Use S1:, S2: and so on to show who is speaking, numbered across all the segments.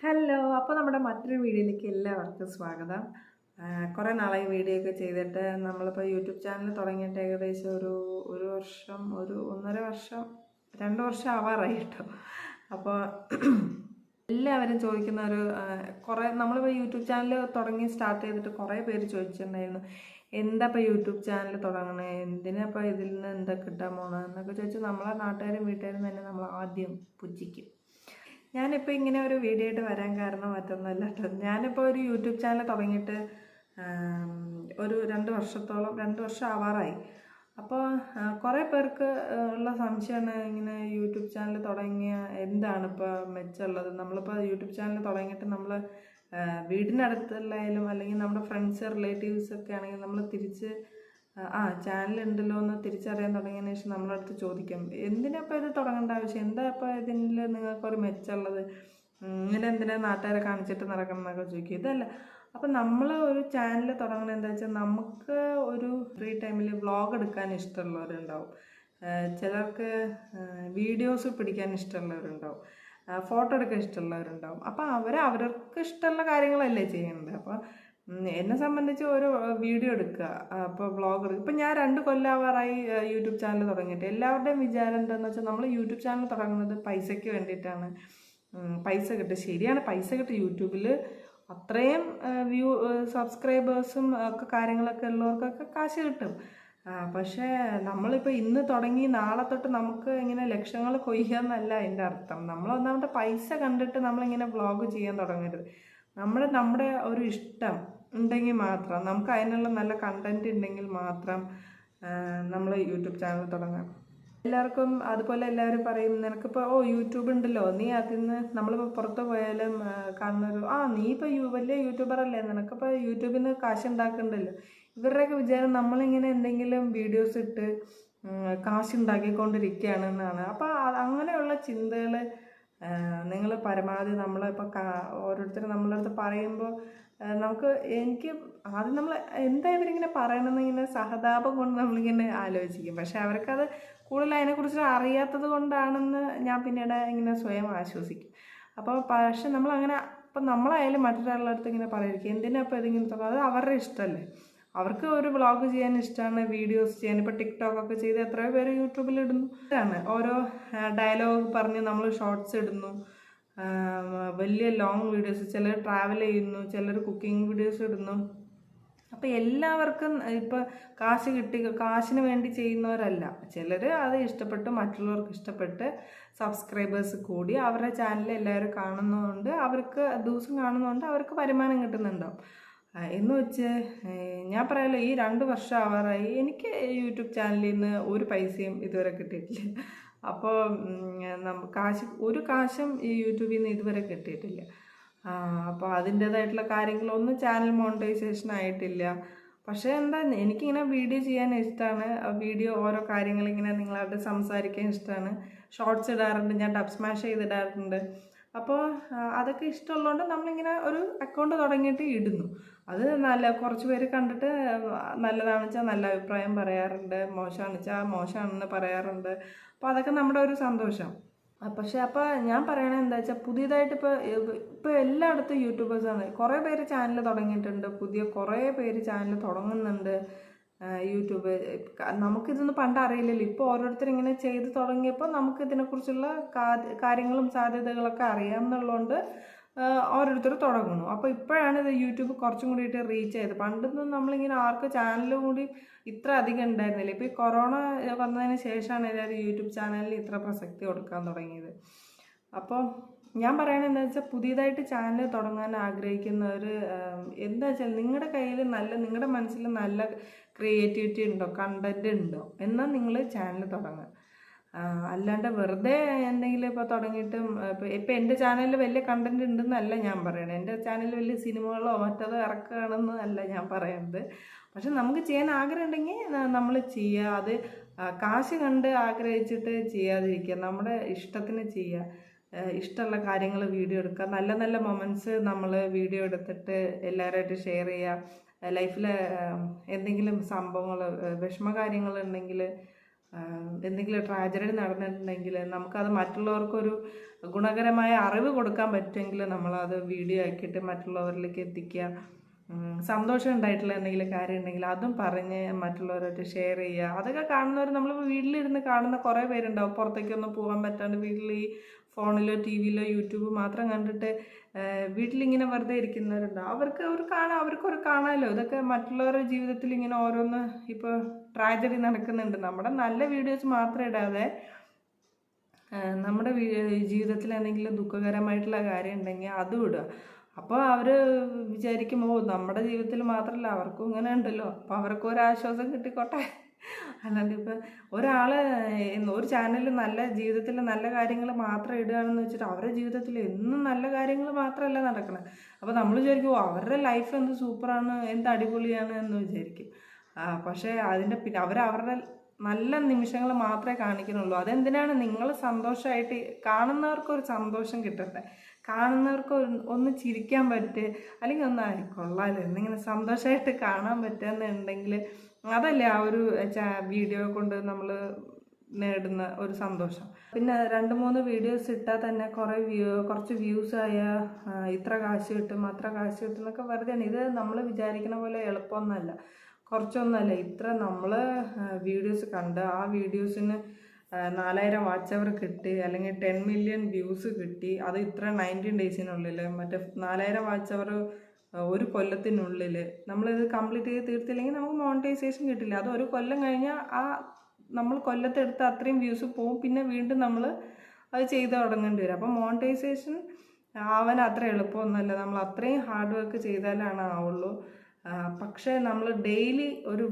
S1: Hello അപ്പോൾ നമ്മുടെ മറ്റൊരു വീഡിയോയിലേക്ക് എല്ലാവർക്കും സ്വാഗതം. കുറേ നാളായി വീഡിയോ ഒക്കെ ചെയ്തിട്ട് നമ്മളിപ്പോൾ യൂട്യൂബ് ചാനൽ തുടങ്ങിയിട്ട് ഏകദേശം ഒരു ഒരു വർഷം ഒരു ഒന്നര വർഷം രണ്ട് വർഷം ആവാറായി കേട്ടോ. അപ്പോൾ എല്ലാവരും ചോദിക്കുന്ന ഒരു കുറേ നമ്മളിപ്പോൾ യൂട്യൂബ് ചാനൽ തുടങ്ങി സ്റ്റാർട്ട് ചെയ്തിട്ട് കുറേ പേര് ചോദിച്ചിട്ടുണ്ടായിരുന്നു. എന്താ ഇപ്പോൾ യൂട്യൂബ് ചാനൽ തുടങ്ങണേ? എന്തിനാ ഇപ്പോൾ ഇതിൽ നിന്ന് എന്താ കിട്ടാൻ പോണത് എന്നൊക്കെ ചോദിച്ചാൽ നമ്മളെ നാട്ടുകാരും വീട്ടുകാരും തന്നെ നമ്മൾ ആദ്യം പുച്ഛിക്കും. ഞാനിപ്പോൾ ഇങ്ങനെ ഒരു വീഡിയോ ആയിട്ട് വരാൻ കാരണം മറ്റൊന്നുമല്ല കേട്ടോ ഞാനിപ്പോൾ ഒരു യൂട്യൂബ് ചാനൽ തുടങ്ങിയിട്ട് ഒരു രണ്ട് വർഷത്തോളം രണ്ട് വർഷം ആവാറായി. അപ്പോൾ കുറേ പേർക്ക് ഉള്ള സംശയമാണ് ഇങ്ങനെ യൂട്യൂബ് ചാനൽ തുടങ്ങിയ എന്താണ് ഇപ്പോൾ മെച്ചമുള്ളത് നമ്മളിപ്പോൾ യൂട്യൂബ് ചാനൽ തുടങ്ങിയിട്ട് നമ്മൾ വീടിനടുത്തുള്ളായാലും അല്ലെങ്കിൽ നമ്മുടെ ഫ്രണ്ട്സ് റിലേറ്റീവ്സ് ഒക്കെ ആണെങ്കിൽ നമ്മൾ തിരിച്ച് ആ ചാനൽ ഉണ്ടല്ലോ എന്ന് തിരിച്ചറിയാൻ തുടങ്ങിയതിന് ശേഷം നമ്മളടുത്ത് ചോദിക്കും എന്തിനാ ഇപ്പോൾ ഇത് തുടങ്ങേണ്ട ആവശ്യം? എന്താ ഇപ്പോൾ ഇതിൽ നിങ്ങൾക്കൊരു മെച്ചമുള്ളത് ഇങ്ങനെ എന്തിനാ നാട്ടുകാരെ കാണിച്ചിട്ട് നടക്കണം എന്നൊക്കെ ചോദിക്കും. ഇതല്ല അപ്പം നമ്മൾ ഒരു ചാനൽ തുടങ്ങണത് എന്താ വെച്ചാൽ നമുക്ക് ഒരു ഫ്രീ ടൈമിൽ വ്ളോഗ് എടുക്കാൻ ഇഷ്ടമുള്ളവരുണ്ടാവും. ചിലർക്ക് വീഡിയോസ് പിടിക്കാൻ ഇഷ്ടമുള്ളവരുണ്ടാവും. ഫോട്ടോ എടുക്കാൻ ഇഷ്ടമുള്ളവരുണ്ടാവും. അപ്പോൾ അവർ അവർക്ക് ഇഷ്ടമുള്ള കാര്യങ്ങളല്ലേ ചെയ്യേണ്ടത് അപ്പോൾ എന്നെ സംബന്ധിച്ച് ഓരോ വീഡിയോ എടുക്കുക അപ്പോൾ വ്ളോഗ് എടുക്കുക ഇപ്പം ഞാൻ രണ്ട് കൊല്ലാവാറായി യൂട്യൂബ് ചാനൽ തുടങ്ങിയിട്ട്. എല്ലാവരുടെയും വിചാരം എന്താണെന്ന് വെച്ചാൽ നമ്മൾ യൂട്യൂബ് ചാനൽ തുടങ്ങുന്നത് പൈസയ്ക്ക് വേണ്ടിയിട്ടാണ്. പൈസ കിട്ടും. ശരിയാണ് പൈസ കിട്ടും. യൂട്യൂബിൽ അത്രയും വ്യൂ സബ്സ്ക്രൈബേഴ്സും ഒക്കെ കാര്യങ്ങളൊക്കെ ഉള്ളവർക്കൊക്കെ കാശ് കിട്ടും. പക്ഷേ നമ്മളിപ്പോൾ ഇന്ന് തുടങ്ങി നാളെ തൊട്ട് നമുക്ക് ഇങ്ങനെ ലക്ഷങ്ങൾ കൊയ്യുക എന്നല്ല അതിന്റെ അർത്ഥം. നമ്മൾ ഒന്നാമത്തെ പൈസ കണ്ടിട്ട് നമ്മളിങ്ങനെ വ്ളോഗ് ചെയ്യാൻ തുടങ്ങരുത്. നമ്മൾ നമ്മുടെ ഒരു ഇഷ്ടം ഉണ്ടെങ്കിൽ മാത്രം നമുക്ക് അതിനുള്ള നല്ല കണ്ടന്റ് ഉണ്ടെങ്കിൽ മാത്രം നമ്മൾ യൂട്യൂബ് ചാനൽ തുടങ്ങാം. എല്ലാവർക്കും അതുപോലെ എല്ലാവരും പറയും നിനക്കിപ്പോൾ ഓ യൂട്യൂബ് ഉണ്ടല്ലോ നീ അതിൽ നിന്ന് നമ്മളിപ്പോൾ പുറത്ത് പോയാലും കാണുന്നൊരു ആ നീ ഇപ്പോൾ യു വലിയ യൂട്യൂബറല്ലേ നിനക്കിപ്പോൾ യൂട്യൂബിൽ നിന്ന് കാശ് ഉണ്ടാക്കുന്നുണ്ടല്ലോ ഇവരുടെയൊക്കെ വിചാരം നമ്മളിങ്ങനെ എന്തെങ്കിലും വീഡിയോസ് ഇട്ട് കാശ് ഉണ്ടാക്കിക്കൊണ്ടിരിക്കുകയാണെന്നാണ് അപ്പോൾ അങ്ങനെയുള്ള ചിന്തകൾ നിങ്ങൾ പരമാവധി നമ്മളിപ്പോൾ ഓരോരുത്തർ നമ്മളെ അടുത്ത് പറയുമ്പോൾ നമുക്ക് എനിക്ക് ആദ്യം നമ്മൾ എന്താ ഇവരിങ്ങനെ പറയണമെന്ന് ഇങ്ങനെ സഹതാപം കൊണ്ട് നമ്മളിങ്ങനെ ആലോചിക്കും. പക്ഷെ അവർക്കത് കൂടുതൽ അതിനെക്കുറിച്ച് അറിയാത്തത് കൊണ്ടാണെന്ന് ഞാൻ പിന്നീട് ഇങ്ങനെ സ്വയം ആശ്വസിക്കും. അപ്പോൾ പക്ഷെ നമ്മളങ്ങനെ ഇപ്പം നമ്മളായാലും മറ്റൊരാളുടെ അടുത്ത് ഇങ്ങനെ പറയായിരിക്കും എന്തിനാ ഇപ്പോൾ ഇതിങ്ങനെ തുടങ്ങുക അത് അവരുടെ ഇഷ്ടമല്ലേ അവർക്ക് ഒരു വ്ളോഗ് ചെയ്യാൻ ഇഷ്ടമാണ് വീഡിയോസ് ചെയ്യാൻ. ഇപ്പോൾ ടിക്ടോക്ക് ഒക്കെ ചെയ്ത് എത്രയോ പേര് യൂട്യൂബിൽ ഇടുന്നു. ഇതാണ്. ഓരോ ഡയലോഗ് പറഞ്ഞ് നമ്മൾ ഷോർട്സ് ഇടുന്നു. വലിയ ലോങ് വീഡിയോസ് ചിലർ ട്രാവൽ ചെയ്യുന്നു ചിലർ കുക്കിംഗ് വീഡിയോസ് ഇടുന്നു. അപ്പോൾ എല്ലാവർക്കും ഇപ്പോൾ കാശ് കിട്ടി കാശിന് വേണ്ടി ചെയ്യുന്നവരല്ല. ചിലർ അത് ഇഷ്ടപ്പെട്ട് മറ്റുള്ളവർക്ക് ഇഷ്ടപ്പെട്ട് സബ്സ്ക്രൈബേഴ്സ് കൂടി അവരുടെ ചാനൽ എല്ലാവരും കാണുന്നതുകൊണ്ട് അവർക്ക് ദിവസം കാണുന്നതുകൊണ്ട് അവർക്ക് വരുമാനം കിട്ടുന്നുണ്ടാവും. എന്ന് വെച്ച് ഞാൻ പറയാലോ ഈ രണ്ട് വർഷം ആവാറായി എനിക്ക് യൂട്യൂബ് ചാനലിൽ നിന്ന് ഒരു പൈസയും ഇതുവരെ കിട്ടിയിട്ടില്ല. അപ്പോൾ കാശ് ഒരു കാശും ഈ യൂട്യൂബിൽ നിന്ന് ഇതുവരെ കിട്ടിയിട്ടില്ല. അപ്പോൾ അതിന്റേതായിട്ടുള്ള കാര്യങ്ങളൊന്നും ചാനൽ മോണിറ്റൈസേഷൻ ആയിട്ടില്ല. പക്ഷേ എന്താ എനിക്കിങ്ങനെ വീഡിയോ ചെയ്യാൻ ഇഷ്ടമാണ് വീഡിയോ ഓരോ കാര്യങ്ങളിങ്ങനെ നിങ്ങളായിട്ട് സംസാരിക്കാൻ ഇഷ്ടമാണ് ഷോർട്സ് ഇടാറുണ്ട് ഞാൻ ഡബ് സ്മാഷ് ചെയ്തിടാറുണ്ട്. അപ്പോൾ അതൊക്കെ ഇഷ്ടമുള്ളതുകൊണ്ട് നമ്മളിങ്ങനെ ഒരു അക്കൗണ്ട് തുടങ്ങിയിട്ട് ഇടുന്നു. അത് നല്ല കുറച്ച് പേര് കണ്ടിട്ട് നല്ലതാണെന്ന് വെച്ചാൽ നല്ല അഭിപ്രായം പറയാറുണ്ട് മോശമാണെന്ന് വെച്ചാൽ മോശമാണെന്ന് പറയാറുണ്ട്. അപ്പോൾ അതൊക്കെ നമ്മുടെ ഒരു സന്തോഷം. പക്ഷേ അപ്പോൾ ഞാൻ പറയണത് എന്താ വെച്ചാൽ പുതിയതായിട്ട് ഇപ്പോൾ ഇപ്പോൾ എല്ലായിടത്തും യൂട്യൂബേഴ്സാണ് കുറേ പേര് ചാനൽ തുടങ്ങിയിട്ടുണ്ട് പുതിയ കുറേ പേര് ചാനൽ തുടങ്ങുന്നുണ്ട്. യൂട്യൂബ് നമുക്ക് നമുക്കിതൊന്നും പണ്ട് അറിയില്ലല്ലോ ഇപ്പോൾ ഓരോരുത്തർ ഇങ്ങനെ ചെയ്ത് തുടങ്ങിയപ്പോൾ നമുക്ക് ഇതിനെക്കുറിച്ചുള്ള കാര്യങ്ങളും സാധ്യതകളൊക്കെ അറിയാമെന്നുള്ളതുകൊണ്ട് ഓരോരുത്തർ തുടങ്ങുന്നു. അപ്പോൾ ഇപ്പോഴാണ് ഇത് യൂട്യൂബ് കുറച്ചും കൂടിയിട്ട് റീച്ച് ആയത്. പണ്ടൊന്നും നമ്മളിങ്ങനെ ആർക്ക് ചാനൽ കൂടി ഇത്ര അധികം ഉണ്ടായിരുന്നില്ല. ഇപ്പോൾ ഈ കൊറോണ വന്നതിന് ശേഷമാണ് എല്ലാവരും യൂട്യൂബ് ചാനലിൽ ഇത്ര പ്രസക്തി കൊടുക്കാൻ തുടങ്ങിയത്. അപ്പോൾ ഞാൻ പറയുന്നത് എന്താ വെച്ചാൽ പുതിയതായിട്ട് ചാനൽ തുടങ്ങാൻ ആഗ്രഹിക്കുന്നവർ എന്താ വെച്ചാൽ നിങ്ങളുടെ കയ്യിൽ നല്ല നിങ്ങളുടെ മനസ്സിൽ നല്ല ക്രിയേറ്റിവിറ്റി ഉണ്ടോ കണ്ടന്റ് ഉണ്ടോ എന്നാൽ നിങ്ങൾ ചാനൽ തുടങ്ങുക അല്ലാണ്ട് വെറുതെ എന്തെങ്കിലും ഇപ്പോൾ തുടങ്ങിയിട്ടും ഇപ്പോൾ ഇപ്പോൾ എന്റെ ചാനലിൽ വലിയ കണ്ടന്റ് ഉണ്ടെന്നല്ല ഞാൻ പറയണത്. എന്റെ ചാനലിൽ വലിയ സിനിമകളോ മറ്റതോ ഇറക്കുകയാണെന്ന് അല്ല ഞാൻ പറയുന്നത് പക്ഷെ നമുക്ക് ചെയ്യാൻ ആഗ്രഹം ഉണ്ടെങ്കിൽ നമ്മൾ ചെയ്യുക അത് കാശ് കണ്ട് ആഗ്രഹിച്ചിട്ട് ചെയ്യാതിരിക്കുക. നമ്മുടെ ഇഷ്ടത്തിന് ചെയ്യുക ഇഷ്ടമുള്ള കാര്യങ്ങൾ വീഡിയോ എടുക്കുക. നല്ല നല്ല മൊമെന്റ്സ് നമ്മൾ വീഡിയോ എടുത്തിട്ട് എല്ലാവരുമായിട്ട് ഷെയർ ചെയ്യുക. ലൈഫിൽ എന്തെങ്കിലും സംഭവങ്ങൾ വിഷമ കാര്യങ്ങളുണ്ടെങ്കിൽ എന്തെങ്കിലും ട്രാജഡി നടന്നിട്ടുണ്ടെങ്കിൽ നമുക്കത് മറ്റുള്ളവർക്കൊരു ഗുണകരമായ അറിവ് കൊടുക്കാൻ പറ്റുമെങ്കിൽ നമ്മളത് വീഡിയോ ആക്കിയിട്ട് മറ്റുള്ളവരിലേക്ക് എത്തിക്കുക. സന്തോഷം ഉണ്ടായിട്ടുള്ള എന്തെങ്കിലും കാര്യം ഉണ്ടെങ്കിൽ അതും പറഞ്ഞ് മറ്റുള്ളവരായിട്ട് ഷെയർ ചെയ്യുക. അതൊക്കെ കാണുന്നവർ നമ്മൾ വീട്ടിലിരുന്ന് കാണുന്ന കുറേ പേരുണ്ടാവും. പുറത്തേക്കൊന്നും പോകാൻ പറ്റാണ്ട് വീട്ടിൽ ഈ ഫോണിലോ ടി വിയിലോ യൂട്യൂബ് മാത്രം കണ്ടിട്ട് വീട്ടിലിങ്ങനെ വെറുതെ ഇരിക്കുന്നവരുണ്ട്? അവർക്ക് ഒരു കാണാം അവർക്കൊരു കാണാമല്ലോ ഇതൊക്കെ മറ്റുള്ളവരുടെ ജീവിതത്തിൽ ഇങ്ങനെ ഓരോന്ന് ഇപ്പോൾ ട്രാജഡി നടക്കുന്നുണ്ട്. നമ്മുടെ നല്ല വീഡിയോസ് മാത്രം ഇടാതെ നമ്മുടെ ജീവിതത്തിൽ എന്തെങ്കിലും ദുഃഖകരമായിട്ടുള്ള കാര്യം ഉണ്ടെങ്കിൽ അതും ഇടുക. അപ്പോൾ അവർ വിചാരിക്കും ഓ നമ്മുടെ ജീവിതത്തിൽ മാത്രമല്ല അവർക്കും ഇങ്ങനെ ഉണ്ടല്ലോ. അപ്പോൾ അവർക്കും ഒരു ആശ്വാസം കിട്ടിക്കോട്ടെ. അല്ലാണ്ട് ഇപ്പം ഒരാൾ ഒരു ചാനലിൽ നല്ല ജീവിതത്തിൽ നല്ല കാര്യങ്ങൾ മാത്രം ഇടുകയാണെന്ന് വെച്ചിട്ട് അവരുടെ ജീവിതത്തിൽ എന്നും നല്ല കാര്യങ്ങൾ മാത്രമല്ല നടക്കണം. അപ്പോൾ നമ്മൾ വിചാരിക്കും അവരുടെ ലൈഫ് എന്ത് സൂപ്പറാണ് എന്ത് അടിപൊളിയാണ് എന്ന് വിചാരിക്കും. പക്ഷേ അതിന്റെ പിന്നെ അവർ അവരുടെ നല്ല നിമിഷങ്ങൾ മാത്രമേ കാണിക്കുന്നുള്ളൂ. അതെന്തിനാണ് നിങ്ങൾ സന്തോഷമായിട്ട് കാണുന്നവർക്ക് ഒരു സന്തോഷം കിട്ടട്ടെ. കാണുന്നവർക്ക് ഒന്ന് ചിരിക്കാൻ പറ്റുക അല്ലെങ്കിൽ ഒന്ന് കൊള്ളാമല്ലോ എന്നിങ്ങനെ സന്തോഷമായിട്ട് കാണാൻ പറ്റുന്നുണ്ടെങ്കിൽ അതല്ലേ ആ ഒരു വീഡിയോ കൊണ്ട് നമ്മൾ നേടുന്ന ഒരു സന്തോഷം. പിന്നെ രണ്ട് മൂന്ന് വീഡിയോസ് ഇട്ടാൽ തന്നെ കുറേ വ്യൂ കുറച്ച് വ്യൂസ് ആയ ഇത്ര കാശ് കിട്ടും അത്ര കാശ് കിട്ടും എന്നൊക്കെ വെറുതെ ഇത് നമ്മൾ വിചാരിക്കുന്ന പോലെ എളുപ്പമൊന്നുമല്ല കുറച്ചൊന്നുമല്ല ഇത്ര നമ്മൾ വീഡിയോസ് കണ്ട് ആ വീഡിയോസിന് നാലായിരം വാച്ച് അവർ കിട്ടി അല്ലെങ്കിൽ ടെൻ മില്യൺ വ്യൂസ് കിട്ടി അത് ഇത്ര നയന്റീൻ ഡേയ്സിനുള്ളിൽ മറ്റേ നാലായിരം വാച്ച് അവർ ഒരു കൊല്ലത്തിനുള്ളിൽ നമ്മളിത് കംപ്ലീറ്റ് ചെയ്ത് തീർത്തില്ലെങ്കിൽ നമുക്ക് മോണിറ്റൈസേഷൻ കിട്ടില്ല. അത് ഒരു കൊല്ലം കഴിഞ്ഞാൽ ആ നമ്മൾ കൊല്ലത്തെടുത്ത് അത്രയും വ്യൂസ് പോവും. പിന്നെ വീണ്ടും നമ്മൾ അത് ചെയ്ത് തുടങ്ങേണ്ടി വരും. അപ്പം മോണിറ്റൈസേഷൻ ആവാൻ അത്ര എളുപ്പമൊന്നുമല്ല. നമ്മൾ അത്രയും ഹാർഡ് വർക്ക് ചെയ്താലാണ് ആവുള്ളൂ. പക്ഷേ നമ്മൾ ഡെയിലി ഒരു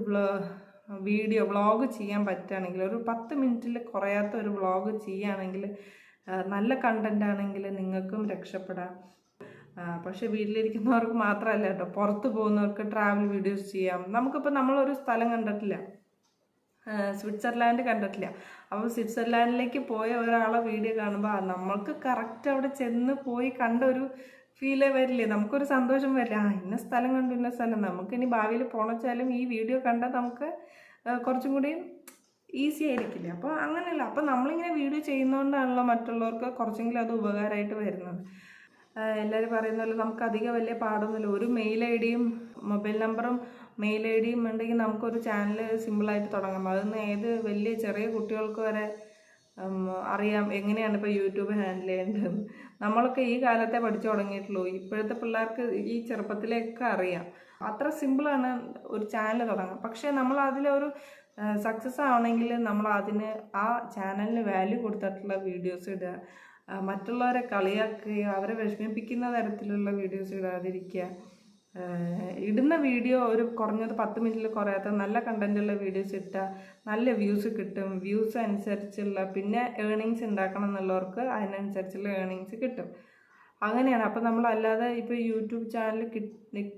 S1: വീഡിയോ വ്ളോഗ് ചെയ്യാൻ പറ്റുകയാണെങ്കിൽ ഒരു പത്ത് മിനിറ്റിൽ കുറയാത്ത ഒരു വ്ളോഗ് ചെയ്യുകയാണെങ്കിൽ നല്ല കണ്ടന്റ് ആണെങ്കിൽ നിങ്ങൾക്കും രക്ഷപ്പെടാം. പക്ഷേ വീട്ടിലിരിക്കുന്നവർക്ക് മാത്രമല്ല കേട്ടോ. പുറത്ത് പോകുന്നവർക്ക് ട്രാവൽ വീഡിയോസ് ചെയ്യാം. നമുക്കിപ്പോൾ നമ്മളൊരു സ്ഥലം കണ്ടിട്ടില്ല. സ്വിറ്റ്സർലാൻഡ് കണ്ടിട്ടില്ല. അപ്പോൾ സ്വിറ്റ്സർലാൻഡിലേക്ക് പോയ ഒരാളെ വീഡിയോ കാണുമ്പോൾ നമ്മൾക്ക് കറക്റ്റ് അവിടെ ചെന്ന് പോയി കണ്ട ഒരു ഫീലേ വരില്ലേ? നമുക്കൊരു സന്തോഷം വരില്ല? ആ ഇന്ന സ്ഥലം കണ്ടു ഇന്ന സ്ഥലം. നമുക്കിനി ഭാവിയിൽ പോണച്ചാലും ഈ വീഡിയോ കണ്ടാൽ നമുക്ക് കുറച്ചും കൂടി ഈസി ആയിരിക്കില്ലേ? അപ്പോൾ അങ്ങനെയല്ല. അപ്പോൾ നമ്മളിങ്ങനെ വീഡിയോ ചെയ്യുന്നതുകൊണ്ടാണല്ലോ മറ്റുള്ളവർക്ക് കുറച്ചെങ്കിലും അത് ഉപകാരമായിട്ട് വരുന്നത്. എല്ലാവരും പറയുന്ന പോലെ നമുക്ക് അധികം വലിയ പാടൊന്നുമില്ല. ഒരു മെയിൽ ഐ ഡിയും മൊബൈൽ നമ്പറും മെയിൽ ഐ ഡിയും ഉണ്ടെങ്കിൽ നമുക്കൊരു ചാനൽ സിമ്പിളായിട്ട് തുടങ്ങാം. അതൊന്ന് ഏത് വലിയ ചെറിയ കുട്ടികൾക്ക് വരെ അറിയാം എങ്ങനെയാണ് ഇപ്പോൾ യൂട്യൂബ് ഹാൻഡിൽ ചെയ്യേണ്ടത്. നമ്മളൊക്കെ ഈ കാലത്തെ പഠിച്ചു തുടങ്ങിയിട്ടുള്ളൂ. ഇപ്പോഴത്തെ പിള്ളേർക്ക് ഈ ചെറുപ്പത്തിലേക്ക് അറിയാം. അത്ര സിമ്പിളാണ് ഒരു ചാനൽ തുടങ്ങാം പക്ഷേ നമ്മൾ അതിലൊരു സക്സസ് ആവണമെങ്കിൽ നമ്മൾ അതിന് ആ ചാനലിന് വാല്യൂ കൊടുത്തിട്ടുള്ള വീഡിയോസ് ഇടുക. മറ്റുള്ളവരെ കളിയാക്കുകയോ അവരെ വിഷമിപ്പിക്കുന്ന തരത്തിലുള്ള വീഡിയോസ് ഇടാതിരിക്കുക. ഇടുന്ന വീഡിയോ ഒരു കുറഞ്ഞത് പത്ത് മിനിറ്റിൽ കുറയാത്ത നല്ല കണ്ടന്റുള്ള വീഡിയോസ് ഇട്ടാൽ നല്ല വ്യൂസ് കിട്ടും. വ്യൂസ് അനുസരിച്ചുള്ള പിന്നെ ഏണിങ്സ് ഉണ്ടാക്കണം എന്നുള്ളവർക്ക് അതിനനുസരിച്ചുള്ള ഏണിങ്സ് കിട്ടും. അങ്ങനെയാണ്. അപ്പോൾ നമ്മൾ അല്ലാതെ ഇപ്പോൾ യൂട്യൂബ് ചാനൽ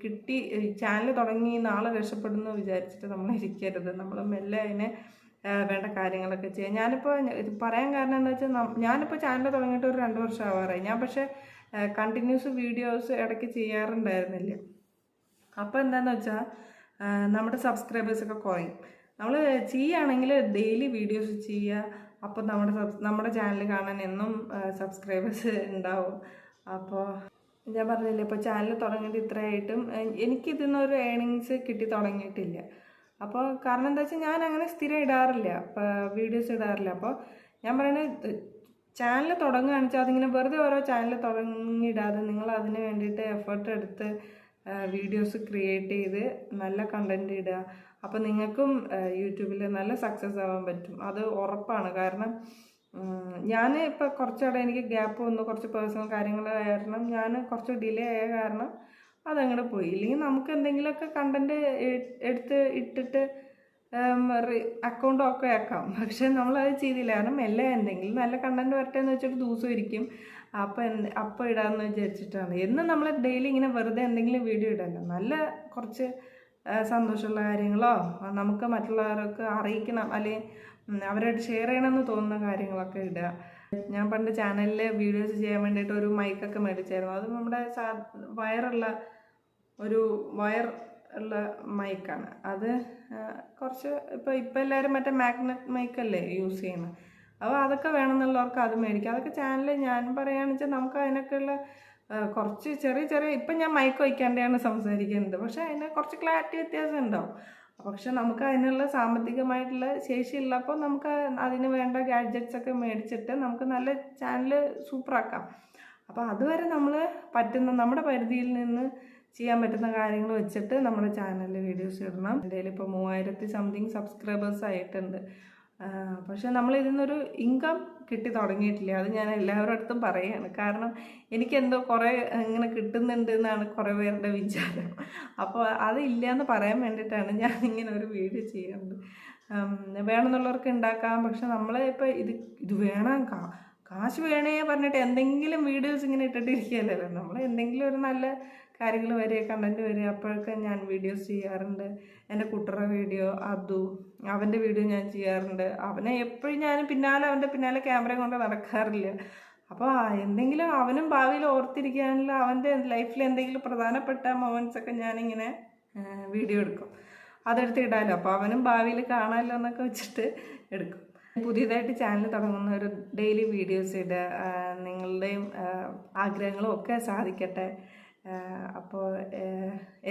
S1: കിട്ടി ചാനൽ തുടങ്ങി നാളെ രക്ഷപ്പെടുന്നു വിചാരിച്ചിട്ട് നമ്മൾ ഇരിക്കരുത്. നമ്മൾ മെല്ലെ അതിനെ വേണ്ട കാര്യങ്ങളൊക്കെ ചെയ്യാം. ഞാനിപ്പോൾ ഇത് പറയാൻ കാരണം എന്താ വെച്ചാൽ ഞാനിപ്പോൾ ചാനൽ തുടങ്ങിയിട്ട് ഒരു രണ്ട് വർഷം ആവാറായി ഞാൻ പക്ഷേ കണ്ടിന്യൂസ് വീഡിയോസ് ഇടയ്ക്ക് ചെയ്യാറുണ്ടായിരുന്നില്ല. അപ്പോൾ എന്താണെന്ന് വെച്ചാൽ നമ്മുടെ സബ്സ്ക്രൈബേഴ്സൊക്കെ കുറയും. നമ്മൾ ചെയ്യുകയാണെങ്കിൽ ഡെയിലി വീഡിയോസ് ചെയ്യുക. അപ്പോൾ നമ്മുടെ നമ്മുടെ ചാനൽ കാണാൻ എന്നും സബ്സ്ക്രൈബേഴ്സ് ഉണ്ടാവും. അപ്പോൾ ഞാൻ പറഞ്ഞില്ലേ ഇപ്പോൾ ചാനൽ തുടങ്ങിയിട്ട് ഇത്രയായിട്ടും എനിക്കിതിൽ എനിക്കിതിന്നൊരു ഏണിങ്സ് കിട്ടി തുടങ്ങിയിട്ടില്ല. അപ്പോൾ കാരണം എന്താ വെച്ചാൽ ഞാൻ അങ്ങനെ സ്ഥിരം ഇടാറില്ല വീഡിയോസ് ഇടാറില്ല. അപ്പോൾ ഞാൻ പറയുന്നത് ചാനൽ തുടങ്ങുകയാണെന്ന് വെച്ചാൽ അതിങ്ങനെ വെറുതെ ഓരോ ചാനൽ തുടങ്ങിയിടാതെ നിങ്ങൾ അതിന് വേണ്ടിയിട്ട് എഫേർട്ട് എടുത്ത് വീഡിയോസ് ക്രിയേറ്റ് ചെയ്ത് നല്ല കണ്ടന്റ് ഇടുക. അപ്പോൾ നിങ്ങൾക്കും യൂട്യൂബിൽ നല്ല സക്സസ് ആവാൻ പറ്റും. അത് ഉറപ്പാണ്. കാരണം ഞാൻ ഇപ്പോൾ കുറച്ചവിടെ എനിക്ക് ഗ്യാപ്പ് വന്നു. കുറച്ച് പേഴ്സണൽ കാര്യങ്ങൾ കാരണം ഞാൻ കുറച്ച് ഡിലേ ആയ കാരണം അതങ്ങോട്ട് പോയി. ഇല്ലെങ്കിൽ നമുക്ക് എന്തെങ്കിലുമൊക്കെ കണ്ടന്റ് എടുത്ത് ഇട്ടിട്ട് അക്കൗണ്ട് ഒക്കെ ആക്കാം. പക്ഷെ നമ്മളത് ചെയ്തില്ല. കാരണം എല്ലാം എന്തെങ്കിലും നല്ല കണ്ടന്റ് വരട്ടെ എന്ന് വെച്ചിട്ട് ദിവസം ഇരിക്കും. അപ്പം എന്ത് അപ്പോൾ ഇടാമെന്ന് വിചാരിച്ചിട്ടാണ്. എന്നും നമ്മൾ ഡെയിലി ഇങ്ങനെ വെറുതെ എന്തെങ്കിലും വീഡിയോ ഇടല്ലോ നല്ല കുറച്ച് സന്തോഷമുള്ള കാര്യങ്ങളോ നമുക്ക് മറ്റുള്ളവർക്ക് അറിയിക്കണം. അല്ലെങ്കിൽ ഉം, അവരായിട്ട് ഷെയർ ചെയ്യണമെന്ന് തോന്നുന്ന കാര്യങ്ങളൊക്കെ ഇടുക. ഞാൻ പണ്ട് ചാനലിൽ വീഡിയോസ് ചെയ്യാൻ വേണ്ടിയിട്ട് ഒരു മൈക്കൊക്കെ മേടിച്ചായിരുന്നു. അത് നമ്മുടെ സാ വയറുള്ള ഒരു വയർ ഉള്ള മൈക്കാണ്. അത് കുറച്ച് ഇപ്പോൾ ഇപ്പോൾ എല്ലാവരും മറ്റേ മാഗ്നറ്റ് മൈക്കല്ലേ യൂസ് ചെയ്യുന്നത് അപ്പോൾ അതൊക്കെ വേണമെന്നുള്ളവർക്ക് അത് മേടിക്കാം. അതൊക്കെ ചാനലിൽ ഞാൻ പറയുകയാണെന്ന് വെച്ചാൽ നമുക്ക് അതിനൊക്കെയുള്ള കുറച്ച് ചെറിയ ചെറിയ ഇപ്പം ഞാൻ മൈക്ക് വയ്ക്കാണ്ടാണ് സംസാരിക്കുന്നത്. പക്ഷേ അതിന് കുറച്ച് ക്ലാരിറ്റി വ്യത്യാസം ഉണ്ടാവും പക്ഷെ നമുക്ക് അതിനുള്ള സാമ്പത്തികമായിട്ടുള്ള ശേഷി ഉള്ളപ്പോൾ നമുക്ക് അതിന് വേണ്ട ഗാഡ്ജറ്റ്സ് ഒക്കെ മേടിച്ചിട്ട് നമുക്ക് നല്ല ചാനൽ സൂപ്പറാക്കാം. അപ്പോൾ അതുവരെ നമ്മൾ പറ്റുന്ന നമ്മുടെ പരിധിയിൽ നിന്ന് ചെയ്യാൻ പറ്റുന്ന കാര്യങ്ങൾ വെച്ചിട്ട് നമ്മുടെ ചാനലിൽ വീഡിയോസ് ഇടണം. എന്റെ ഇപ്പോൾ മൂവായിരത്തി സംതിങ് സബ്സ്ക്രൈബേഴ്സ് ആയിട്ടുണ്ട്. പക്ഷെ നമ്മൾ ഇതിൽ ഇൻകം കിട്ടി തുടങ്ങിയിട്ടില്ല. അത് ഞാൻ എല്ലാവരുടെ അടുത്തും പറയുകയാണ് കാരണം എനിക്കെന്തോ കുറേ ഇങ്ങനെ കിട്ടുന്നുണ്ട് എന്നാണ് കുറേ പേരുടെ വിചാരം. അപ്പോൾ അതില്ല എന്ന് പറയാൻ വേണ്ടിയിട്ടാണ് ഞാൻ ഇങ്ങനെ ഒരു വീഡിയോ ചെയ്യുന്നത്. വേണമെന്നുള്ളവർക്ക് ഉണ്ടാക്കാം. പക്ഷെ നമ്മൾ ഇപ്പോൾ ഇത് ഇത് വേണം കാശ് വേണേ പറഞ്ഞിട്ട് എന്തെങ്കിലും വീഡിയോസ് ഇങ്ങനെ ഇട്ടിട്ടിരിക്കുകയല്ലല്ലോ നമ്മൾ എന്തെങ്കിലും ഒരു നല്ല കാര്യങ്ങൾ വരിക കണ്ടന്റ് വരിക. അപ്പോഴൊക്കെ ഞാൻ വീഡിയോസ് ചെയ്യാറുണ്ട്. എന്റെ കുട്ടറ വീഡിയോ അതു അവന്റെ വീഡിയോ ഞാൻ ചെയ്യാറുണ്ട്. അവനെ എപ്പോഴും ഞാൻ പിന്നാലെ അവന്റെ പിന്നാലെ ക്യാമറ കൊണ്ട് നടക്കാറില്ല. അപ്പോൾ എന്തെങ്കിലും അവനും ഭാവിയിൽ ഓർത്തിരിക്കാനുള്ള അവന്റെ ലൈഫിൽ എന്തെങ്കിലും പ്രധാനപ്പെട്ട മൊമെന്റ്സൊക്കെ ഞാനിങ്ങനെ വീഡിയോ എടുക്കും. അതെടുത്ത് ഇടാമല്ലോ അപ്പോൾ അവനും ഭാവിയിൽ കാണാമല്ലോ എന്നൊക്കെ വെച്ചിട്ട് എടുക്കും. പുതിയതായിട്ട് ചാനൽ തുടങ്ങുന്ന ഒരു ഡെയിലി വീഡിയോസ് ഇടുക നിങ്ങളുടെയും ആഗ്രഹങ്ങളും ഒക്കെ സാധിക്കട്ടെ. അപ്പോൾ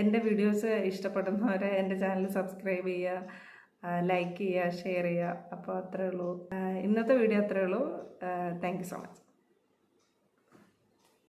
S1: എന്റെ വീഡിയോസ് ഇഷ്ടപ്പെടുന്നവരെ എന്റെ ചാനൽ സബ്സ്ക്രൈബ് ചെയ്യുക ലൈക്ക് ചെയ്യുക ഷെയർ ചെയ്യുക. അപ്പോൾ അത്രേ ഉള്ളൂ. ഇന്നത്തെ വീഡിയോ അത്രേ ഉള്ളൂ. Thank so much